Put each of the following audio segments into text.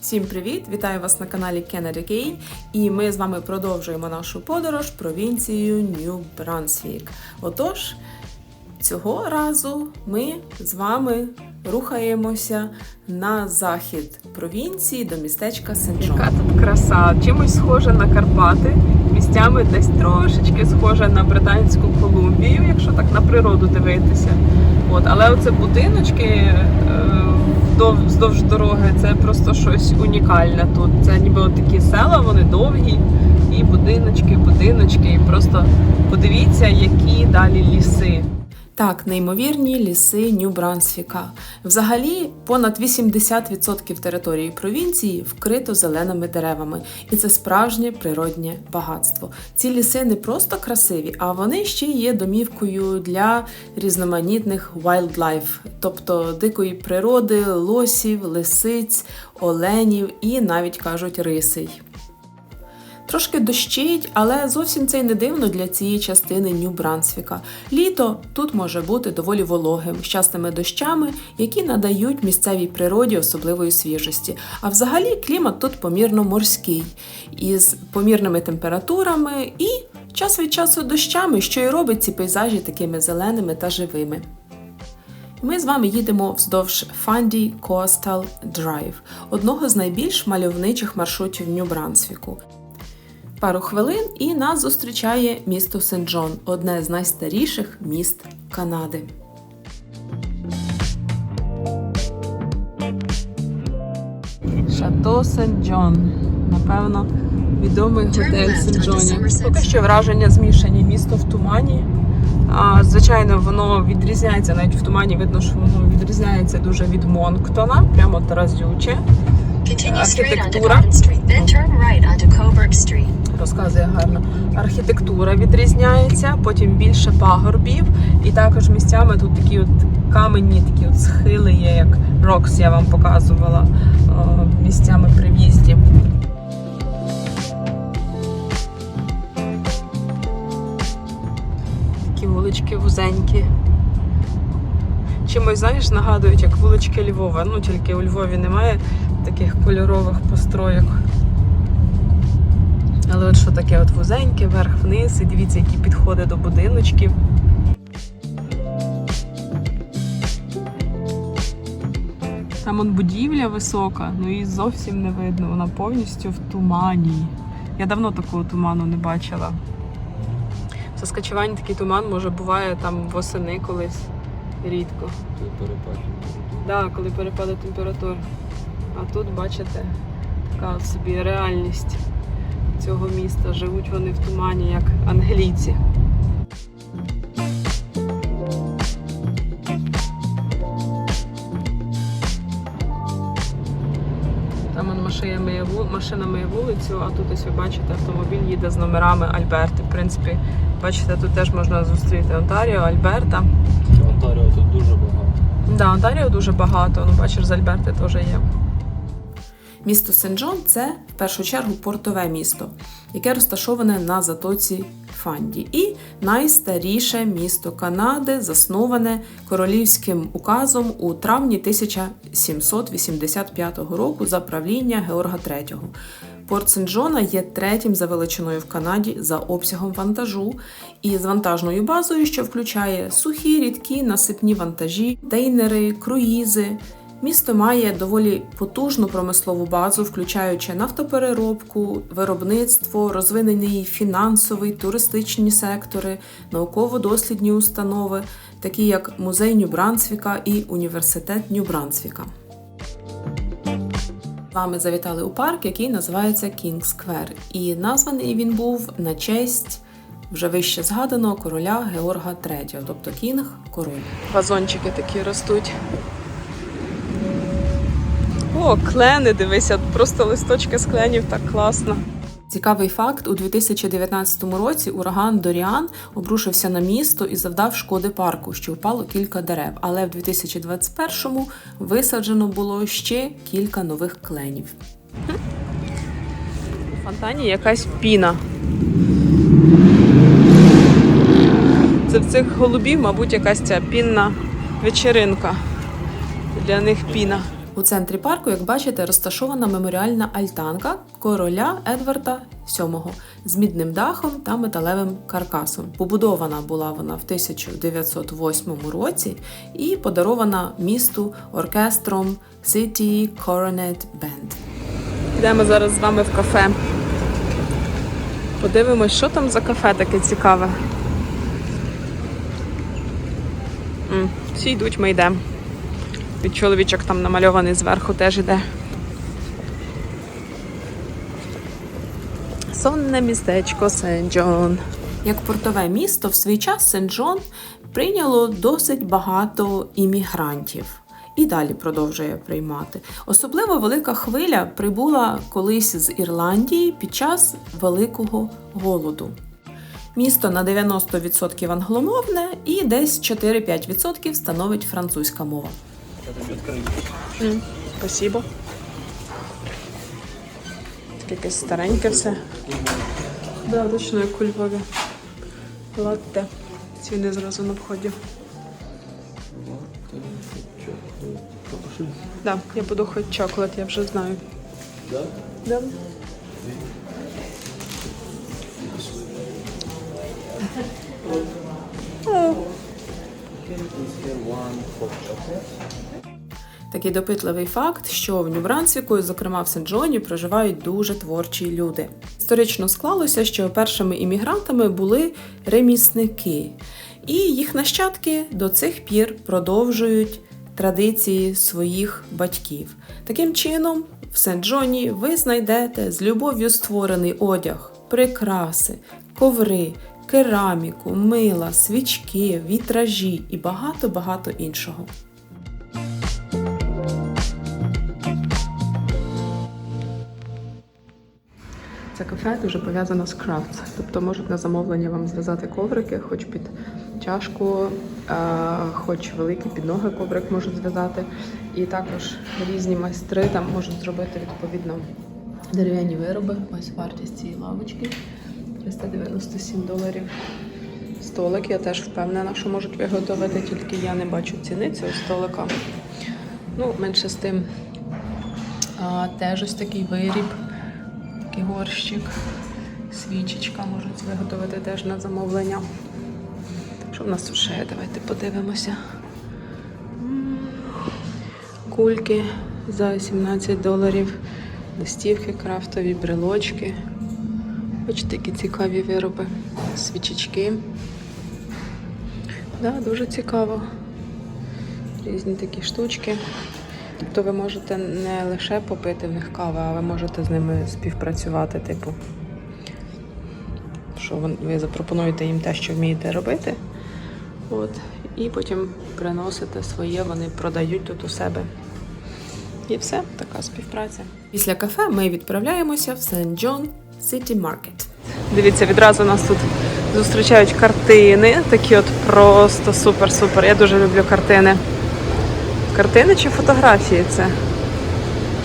Всім привіт! Вітаю вас на каналі Canary Kane і ми з вами продовжуємо нашу подорож провінцією Нью Брансвік. Отож, цього разу ми з вами рухаємося на захід провінції до містечка Сен-Джон. Яка тут краса, чимось схожа на Карпати, місцями десь трошечки схожа на Британську Колумбію, якщо так на природу дивитися. От, але оце будиночки е, вздовж дороги, це просто щось унікальне тут. Це ніби такі села, вони довгі, і будиночки, будиночки. І просто подивіться, які далі ліси. Так, неймовірні ліси Нью-Брансвіка. Взагалі, понад 80% території провінції вкрито зеленими деревами, і це справжнє природнє багатство. Ці ліси не просто красиві, а вони ще є домівкою для різноманітних wildlife, тобто дикої природи, лосів, лисиць, оленів і навіть кажуть рисей. Трошки дощить, але зовсім це й не дивно для цієї частини Нью-Брансвіка. Літо тут може бути доволі вологим, з частими дощами, які надають місцевій природі особливої свіжості. А взагалі клімат тут помірно морський, із помірними температурами і час від часу дощами, що й робить ці пейзажі такими зеленими та живими. Ми з вами їдемо вздовж Fundy Coastal Drive, одного з найбільш мальовничих маршрутів Нью-Брансвіку. Пару хвилин і нас зустрічає місто Сен-Джон, одне з найстаріших міст Канади. Шато Сен-Джон. Напевно, відомий готель Сен-Джоні. Поки що враження змішані. Місто в тумані. А, звичайно, воно відрізняється, навіть в тумані видно, що воно відрізняється дуже від Монктона, прямо разюче. Continue straight onto Архітектура. Розказує гарно. Архітектура відрізняється, потім більше пагорбів, і також місцями тут такі от каменні, такі от схили є, як Рокс я вам показувала місцями при в'їзді. Такі вулички вузенькі. Чимось, знаєш, нагадують, як вулички Львова. Ну, тільки у Львові немає таких кольорових постройок. Але от що таке от вузеньке, вверх-вниз, і дивіться, які підходи до будиночків. Там он будівля висока, ну і зовсім не видно. Вона повністю в тумані. Я давно такого туману не бачила. В Saskatchewan такий туман, може, буває там восени колись рідко. Да, коли перепади температур. А тут, бачите, така собі реальність цього міста. Живуть вони в тумані, як англійці. Там машина миє, машина миє вулицю, а тут ось ви бачите, автомобіль їде з номерами Альберти. В принципі, бачите, тут теж можна зустріти Онтаріо, Альберта. Онтаріо тут дуже багато. Да, Онтаріо дуже багато. Ну, бачиш, з Альберти теж є. Місто Сен-Джон це в першу чергу портове місто, яке розташоване на затоці Фанді, і найстаріше місто Канади, засноване королівським указом у травні 1785 року за правління Георга III. Порт Сен-Джона є третім за величиною в Канаді за обсягом вантажу і з вантажною базою, що включає сухі, рідкі, насипні вантажі, дейнери, круїзи. Місто має доволі потужну промислову базу, включаючи нафтопереробку, виробництво, розвинений фінансовий, туристичні сектори, науково-дослідні установи, такі як музей Нью-Брансвіка і університет Нью-Брансвіка. З вами завітали у парк, який називається Кінг Сквер, і названий він був на честь вже вище згаданого короля Георга III, тобто Кінг король. Вазончики такі ростуть. О, клени, дивися, просто листочки з кленів так класно. Цікавий факт: у 2019 році ураган Доріан обрушився на місто і завдав шкоди парку, що впало кілька дерев. Але в 2021-му висаджено було ще кілька нових кленів. У фонтані якась піна. Це в цих голубів, мабуть, якась ця пінна вечеринка. Для них піна. У центрі парку, як бачите, розташована меморіальна альтанка короля Едварда VII з мідним дахом та металевим каркасом. Побудована була вона в 1908 році і подарована місту оркестром City Coronet Band. Йдемо зараз з вами в кафе. Подивимось, що там за кафе таке цікаве. Всі йдуть, ми йдемо. І чоловічок там намальований зверху теж іде. Сонне містечко Сен-Джон. Як портове місто, в свій час Сен-Джон прийняло досить багато іммігрантів. І далі продовжує приймати. Особливо велика хвиля прибула колись з Ірландії під час Великого голоду. Місто на 90% англомовне і десь 4-5% становить французька мова. Тобі відкрию. Спасибо. Якесь стареньке все. Да, точно як у Львові. Латте. Ціни зразу на вході. Да, я буду хоч чоколад, я вже знаю. Да? Да. Такий допитливий факт, що в Нью-Брансвіку, зокрема в Сен-Джоні, проживають дуже творчі люди. Історично склалося, що першими іммігрантами були ремісники, і їх нащадки до цих пір продовжують традиції своїх батьків. Таким чином, в Сен-Джоні ви знайдете з любов'ю створений одяг, прикраси, коври, кераміку, мила, свічки, вітражі і багато-багато іншого. Це кафе дуже пов'язано з крафтс. Тобто можуть на замовлення вам зв'язати коврики, хоч під чашку, е, хоч великий під ноги коврик можуть зв'язати. І також різні майстри там можуть зробити відповідно дерев'яні вироби. Ось вартість цієї лавочки 397 доларів. Столик, я теж впевнена, що можуть виготовити, тільки я не бачу ціни цього столика. Ну, менше з тим. А, теж ось такий виріб, такий горщик, свічечка можуть виготовити теж на замовлення. Що в нас тут ще є? Давайте подивимося. Кульки за 17 доларів, листівки крафтові, брелочки. Бачите, які цікаві вироби, свічечки. Да, дуже цікаво. Різні такі штучки. Тобто ви можете не лише попити в них кави, а ви можете з ними співпрацювати, типу, що ви запропонуєте їм те, що вмієте робити. От, і потім приносите своє, вони продають тут у себе. І все, така співпраця. Після кафе ми відправляємося в Сен-Джон Сіті Маркет. Дивіться, відразу нас тут зустрічають картини. Такі от просто супер-супер. Я дуже люблю картини. Картини чи фотографії це?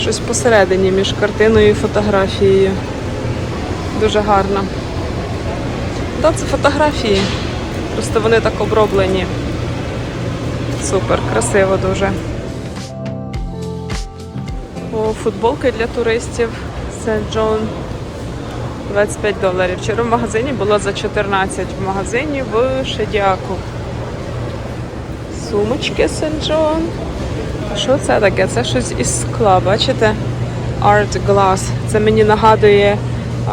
Щось посередині між картиною і фотографією. Дуже гарно. Так, це фотографії. Просто вони так оброблені. Супер, красиво дуже. О, футболки для туристів. Сент Джон. 25 доларів. Вчора в магазині було за 14 в магазині в Шедіаку. Сумочки Сен Джон. Що це таке? Це щось із скла, бачите? Art Glass. Це мені нагадує,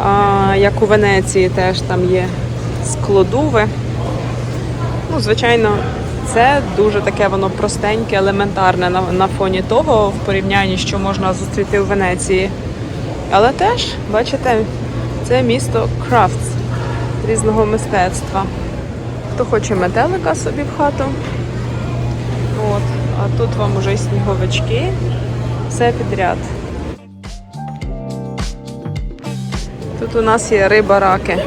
а, як у Венеції теж там є складуви. Ну, звичайно, це дуже таке воно простеньке, елементарне на, на фоні того, в порівнянні, що можна зустріти в Венеції. Але теж, бачите, це місто крафтс різного мистецтва. Хто хоче метелика собі в хату. От. А тут вам уже сніговички, все підряд. Тут у нас є риба раки,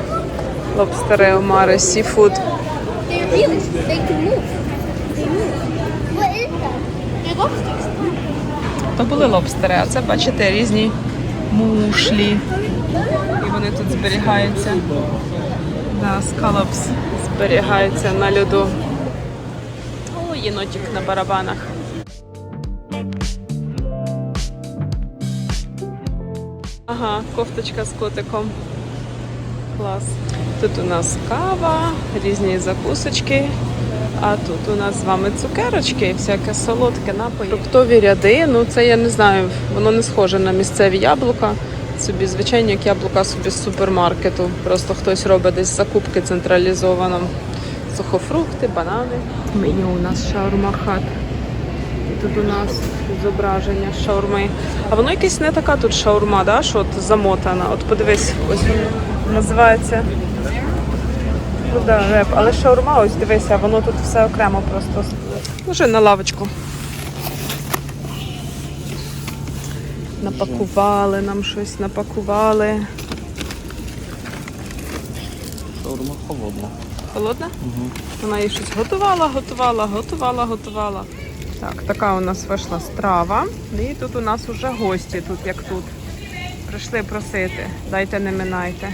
лобстери, омари, сіфуд. То були лобстери, а це, бачите, різні мушлі. І вони тут зберігаються. Да, скалопс зберігаються на льоду. О, єнотик на барабанах. Ага, кофточка з котиком. Клас. Тут у нас кава, різні закусочки. А тут у нас з вами цукерочки, всяке солодке напої. Фруктові ряди, ну це я не знаю, воно не схоже на місцеві яблука. Собі звичайні як яблука собі з супермаркету. Просто хтось робить десь закупки централізовано. Сухофрукти, банани. Меню у нас шаурма хат. І тут у нас зображення шаурми. А воно якесь не така тут шаурма, да? що от замотана. От подивись, ось називається. Ну реп. Але шаурма, ось дивися, воно тут все окремо просто. Може на лавочку. Напакували нам щось, напакували. Шаурма холодна. Холодна? Угу. Вона їй щось готувала, готувала, готувала, готувала. Так, така у нас вийшла страва. І тут у нас уже гості, тут як тут. Прийшли просити. Дайте не минайте.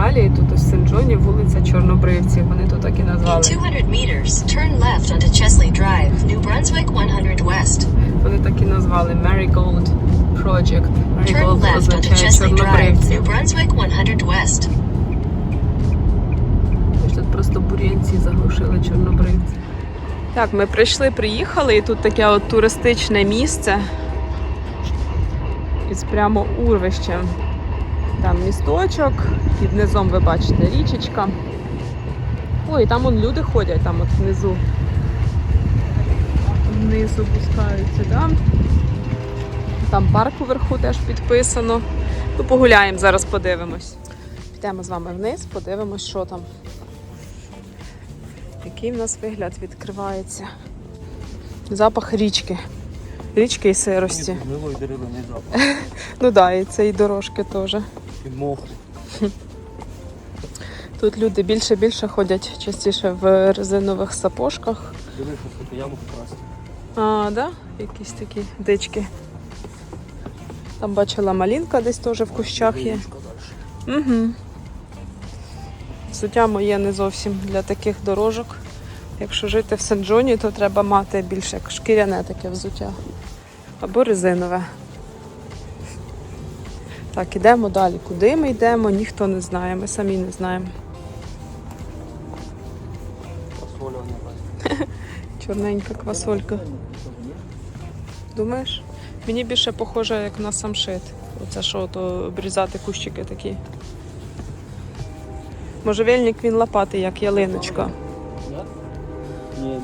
Далі. І тут у Сен-Джоні вулиця Чорнобривців. Вони тут так і назвали. 200 meters, turn left onto Chesley Drive, New Brunswick 100 West. Вони так і назвали Marigold Project. Turn Marigold означає чорнобривці. New Brunswick 100 West. Тут просто бур'янці заглушили чорнобривці. Так, ми прийшли, приїхали, і тут таке от туристичне місце із прямо урвищем. Там місточок, під низом ви бачите річечка. Ой, там вон люди ходять, там от внизу. Вниз опускаються, да? Там парк уверху теж підписано. Ну, погуляємо, зараз подивимось. Підемо з вами вниз, подивимось, що там. Який в нас вигляд відкривається. Запах річки. Річки і сирості. Гнилої деревини запах. Ну да, і це і дорожки теж. І мох. Тут люди більше більше ходять частіше в резинових сапожках. Диви, що тут яму вкрасти. А, да? Якісь такі дички. Там бачила малінка десь теж в кущах є. Угу. Взуття моє не зовсім для таких дорожок. Якщо жити в Сен-Джоні, то треба мати більше як шкіряне таке взуття. Або резинове. Так, ідемо далі. Куди ми йдемо, ніхто не знає. Ми самі не знаємо. Чорненька квасолька. Думаєш? Мені більше похоже, як на самшит. Оце що, то обрізати кущики такі. Можжевельник він лопатий, як ялиночка. Ні, ні, ні,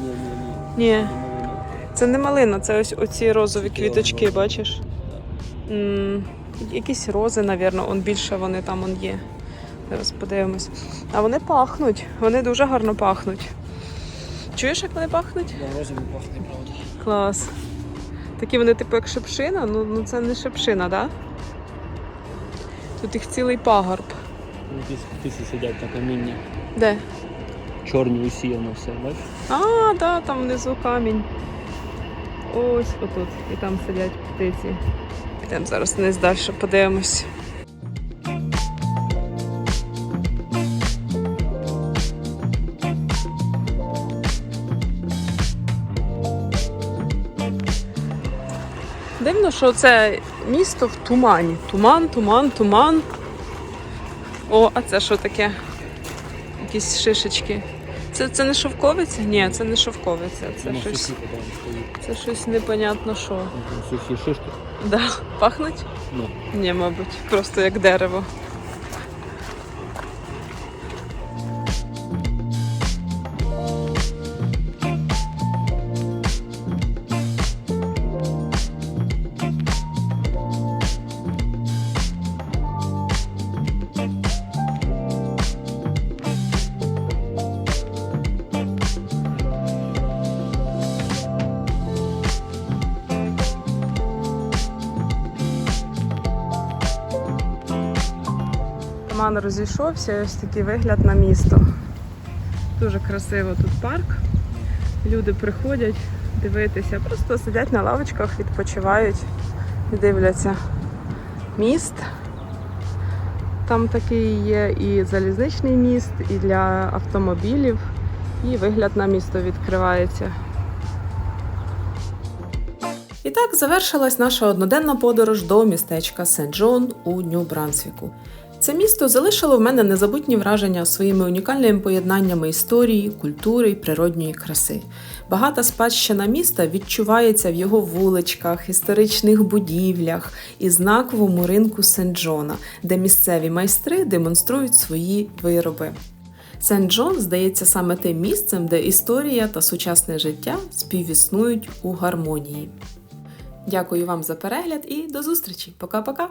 ні. Ні, це не малина, це ось оці розові квіточки, бачиш? М, Якісь рози, напевно, он більше вони там он є. Зараз подивимось. А вони пахнуть, вони дуже гарно пахнуть. Чуєш, як вони пахнуть? Да, розовий пахне, правда. Клас. Такі вони, типу, як шипшина, ну, ну це не шипшина, так? Да? Тут їх цілий пагорб. Якісь птиці сидять на камінні. Де? Чорні усіяно все, бачиш? А, да, там внизу камінь. Ось отут. І там сидять птиці. Підемо зараз вниз далі подивимось. Дивно, що це місто в тумані. Туман, туман, туман. О, а це що таке? Якісь шишечки. Це, це не шовковиця? Ні, це не шовковиця. Це щось, це щось непонятно що. Сухі шишки. Да. Пахнуть? Ну, Ні, мабуть, просто як дерево. Туман розійшовся, ось такий вигляд на місто. Дуже красиво тут парк. Люди приходять дивитися, просто сидять на лавочках, відпочивають дивляться міст. Там такий є і залізничний міст, і для автомобілів, і вигляд на місто відкривається. Так завершилась наша одноденна подорож до містечка Сент-Джон у Нью-Брансвіку. Це місто залишило в мене незабутні враження своїми унікальними поєднаннями історії, культури і природньої краси. Багата спадщина міста відчувається в його вуличках, історичних будівлях і знаковому ринку Сент-Джона, де місцеві майстри демонструють свої вироби. Сент-Джон здається саме тим місцем, де історія та сучасне життя співіснують у гармонії. Дякую вам за перегляд і до зустрічі! Пока-пока!